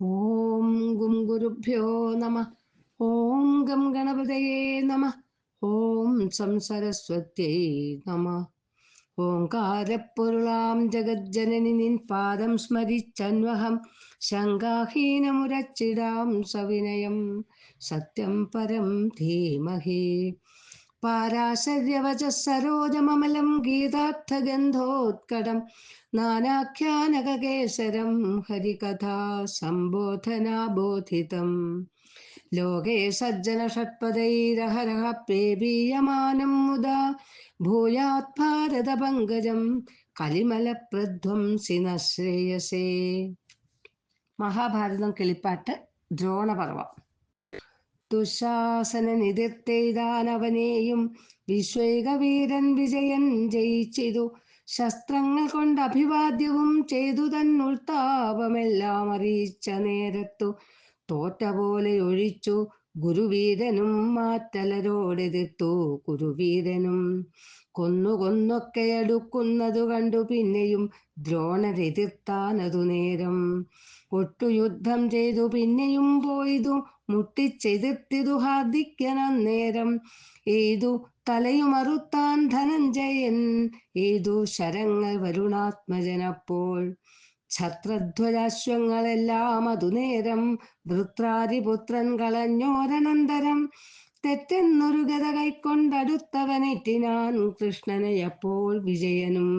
ഓം ഗും ഗുരുഭ്യോ നമ. ഓം ഗം ഗണപതയേ നമ. ഓം സംസരസ്വത്യൈ നമ. ഓംകാരപ്പൊരുളാം ജഗജ്ജനനി പാദം സ്മരിച്ചന്വഹം. ശങ്കാഹീനമുരച്ചിടാം സവിനയം. സത്യം പരം ധീമഹി. പാരാശര്യവച സരോജമമലം ഗീതാർത്ഥഗന്ധോത്കടം നാനാഖ്യാനകേസരം ഹരികഥാ സംബോധനാബോധിതം. ലോകേ സജ്ജന ഷട്പദൈരഹരഹ പ്രേപീയമാനം മുദാ ഭൂയാത് ഭാരത പങ്കജം കലിമലപ്രധ്വംസിന ശ്രേയസേ. മഹാഭാരതം കിളിപ്പാട്ട് ദ്രോണപർവം. ദുശാസന നിതിർത്തെയ്താനവനെയും വിശ്വൈകവീരൻ വിജയൻ ജയിച്ചിതു. ശസ്ത്രങ്ങൾ കൊണ്ട് അഭിവാദ്യവും ചെയ്തു തന്നുൾത്താപമെല്ലാം അറിയിച്ച നേരത്തു തോറ്റ പോലെ ഒഴിച്ചു ഗുരുവീരനും മാറ്റലരോടെതിർത്തു. ഗുരുവീരനും കൊന്നു കൊന്നൊക്കെ അടുക്കുന്നതു കണ്ടു പിന്നെയും ദ്രോണരെതിർത്താനതു നേരം. ഒട്ടു യുദ്ധം ചെയ്തു പിന്നെയും പോയതു മുട്ടിച്ചെതിർത്തിതു ഹാർദിക്കനേരം ഏതു തലയുമറുത്താൻ ധനഞ്ജയൻ ഏതു ശരങ്ങൾ വരുണാത്മജനപ്പോൾ. ഛത്രധ്വജാശ്വങ്ങളെല്ലാം അതുനേരം വൃത്രാരിപുത്രൻ കളഞ്ഞോരനന്തരം തെറ്റെന്നൊരു ഗത കൃഷ്ണനെ അപ്പോൾ വിജയനും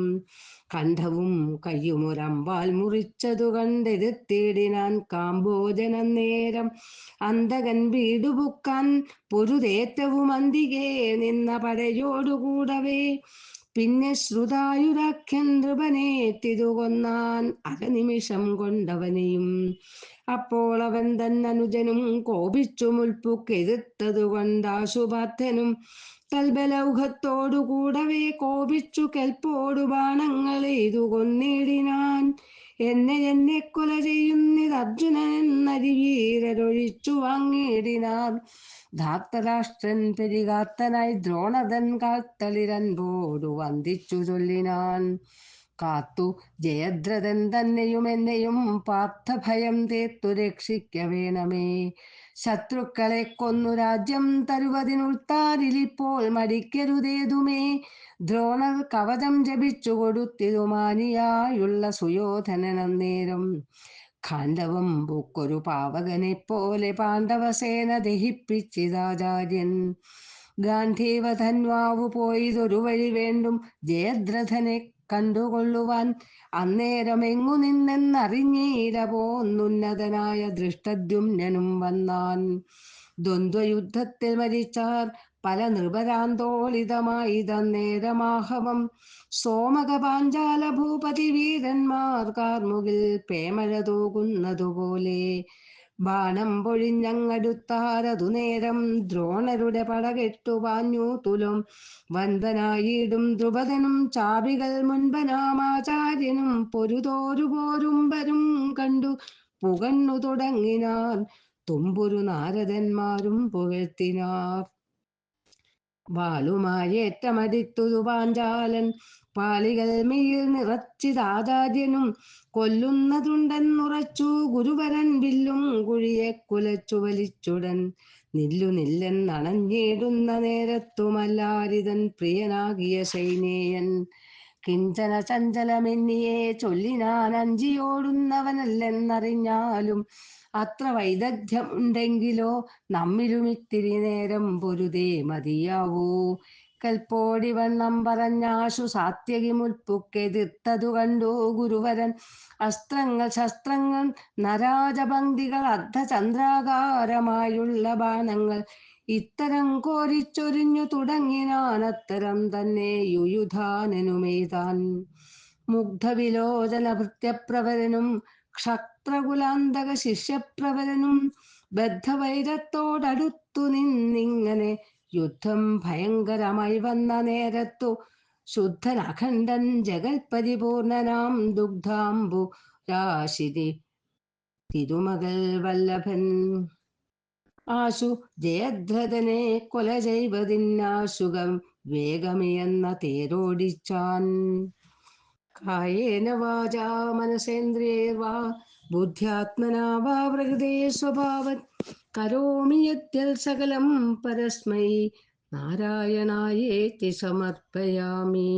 കണ്ഠവും കയ്യുമൊരമ്പാൽ മുറിച്ചതു കണ്ടെതിർത്തിടിനാൻ കാമ്പോജന നേരം അന്തകൻ വീടുപുക്കാൻ പൊരുതേറ്റവും അന്തികേ നിന്ന പടയോടുകൂടവേ. പിന്നെ ശ്രുതായുരാഖ്യൻ നൃപനേറ്റിതു കൊന്നാൻ അരനിമിഷം കൊണ്ടവനെയും അപ്പോൾ അവൻ തന്നനുജനും കോപിച്ചു മുൽപ്പുക്കെതിർത്തതു കൊണ്ടാശുപാർത്ഥനും തൽബലൗഹത്തോടുകൂടവേ കോപിച്ചു കെൽപ്പോടു ബാണങ്ങൾ എയ്തു കൊന്നിടിനാൻ. എന്നെ എന്നെ കൊല ചെയ്യുന്നിത് അർജുനൻ എന്നരിവീരരൊഴിച്ചു വാങ്ങിയിടിനാർ ധാത്തരാഷ്ട്രൻ പെരികാത്തനായി ദ്രോണതൻ കാത്തളിരൻ പോടു വന്ദിച്ചു ചൊല്ലിനാൻ. കാത്തു. ജയദ്രഥൻ തന്നെയും എന്നെയും പാർത്ഥഭയം തേത്തു രക്ഷിക്ക വേണമേ. ശത്രുക്കളെ കൊന്നു രാജ്യം തരുവതിനുൾത്താരിലിപ്പോൾ മടിക്കരുതേതുമേ. ദ്രോണർ കവചം ജപിച്ചു കൊടുത്തിരുമാനിയായുള്ള സുയോധനനന്നേരം ഖാണ്ഡവം പൂക്കൊരു പാവകനെ പോലെ പാണ്ഡവസേന ദഹിപ്പിച്ചിതാചാര്യൻ ഗാന്ധീവധന്വാവു പോയതൊരു വഴി വേണ്ടും. ജയദ്രഥനെ കണ്ടുകൊള്ളുവാൻ അന്നേരം എങ്ങു നിന്നെന്നറിഞ്ഞീര പോന്നുന്നതനായ ദൃഷ്ടദ്യുമ്നും വന്നാൻ. ദ്വന്ദ്വയുദ്ധത്തിൽ മരിച്ചാർ പല നൃപരാന്തോളിതമായി തന്നേരമാഹവം. സോമക പാഞ്ചാല ഭൂപതി വീരന്മാർ കാർമുകിൽ പേമഴ തൂകുന്നതുപോലെ ബാണം പൊഴിഞ്ഞങ്ങടുത്താരതു നേരം ദ്രോണരുടെ പടകെട്ടു പാഞ്ഞു തുലും. വന്ദനായിടും ദ്രുപദനും ചാപികൾ മുൻപനാമാചാര്യനും പൊരുതോരു പോരുംബരും കണ്ടു. പുകണ്ണു തുടങ്ങിനാൽ തുമ്പുരു നാരദന്മാരും പുകഴ്ത്തിനാർ. വാളുമായേറ്റമടിത്തുതു പാഞ്ചാലൻ പാളികൾ മെയിൽ നിറച്ചിതാചാര്യനും കൊല്ലുന്നതുണ്ടെന്നുറച്ചു ഗുരുവരൻ വില്ലും കുഴിയെ കുലച്ചു വലിച്ചുടൻ നില്ലു നില്ലെന്നണഞ്ഞിടുന്ന നേരത്തുമല്ലാരിതൻ പ്രിയനാകിയ സൈനേയൻ കിഞ്ചന ചഞ്ചലമെന്നിയെ ചൊല്ലിനാൻ അഞ്ചിയോടുന്നവനല്ലെന്നറിഞ്ഞാലും അത്ര വൈദഗ്ധ്യം ഉണ്ടെങ്കിലോ? നമ്മിലും ഇത്തിരി നേരം പൊരുതേ മതിയാവൂ. കൽപ്പോടി വണ്ണം പറഞ്ഞാശു സാത്യകി മുൽപ്പുക്കെതിർത്തതു കണ്ടു ഗുരുവരൻ. അസ്ത്രങ്ങൾ ശസ്ത്രങ്ങൾ നരാജപങ്ക്തികൾ അർദ്ധചന്ദ്രാകാരമായുള്ള ബാണങ്ങൾ. ഇത്തരം കോരിച്ചൊരിഞ്ഞു തുടങ്ങിനാനത്തരം തന്നെ യുയുധാനനുമേതാൻ. മുഗ്ധവിലോചന ഭൃത്യപ്രവരനും ക്ഷത്രകുലാന്തക ശിഷ്യപ്രവരനും ബദ്ധവൈരത്തോടടുത്തു നിന്നിങ്ങനെ യുദ്ധം ഭയങ്കരമായി വന്ന നേരത്തു ശുദ്ധൻ അഖണ്ഡൻ ജഗൽപരിപൂർണനാം ദുഗ്ധാംബു രാശിരി തിരുമകൾ വല്ലഭൻ. ആശു ജയദ്രഥനെ കൊല ചെയ്വതിന്നാശുകം വേഗമിയെന്ന തേരോടിച്ചാൻ. കായേന വാചാ മനസേന്ദ്രിയേർവാ ബുദ്ധ്യാത്മനാ വാ പ്രകൃതേ സ്വഭാവത് കരോമി യത്യൽ സകലം പരസ്മൈ നാരായണായേത്തി സമർപ്പയാമി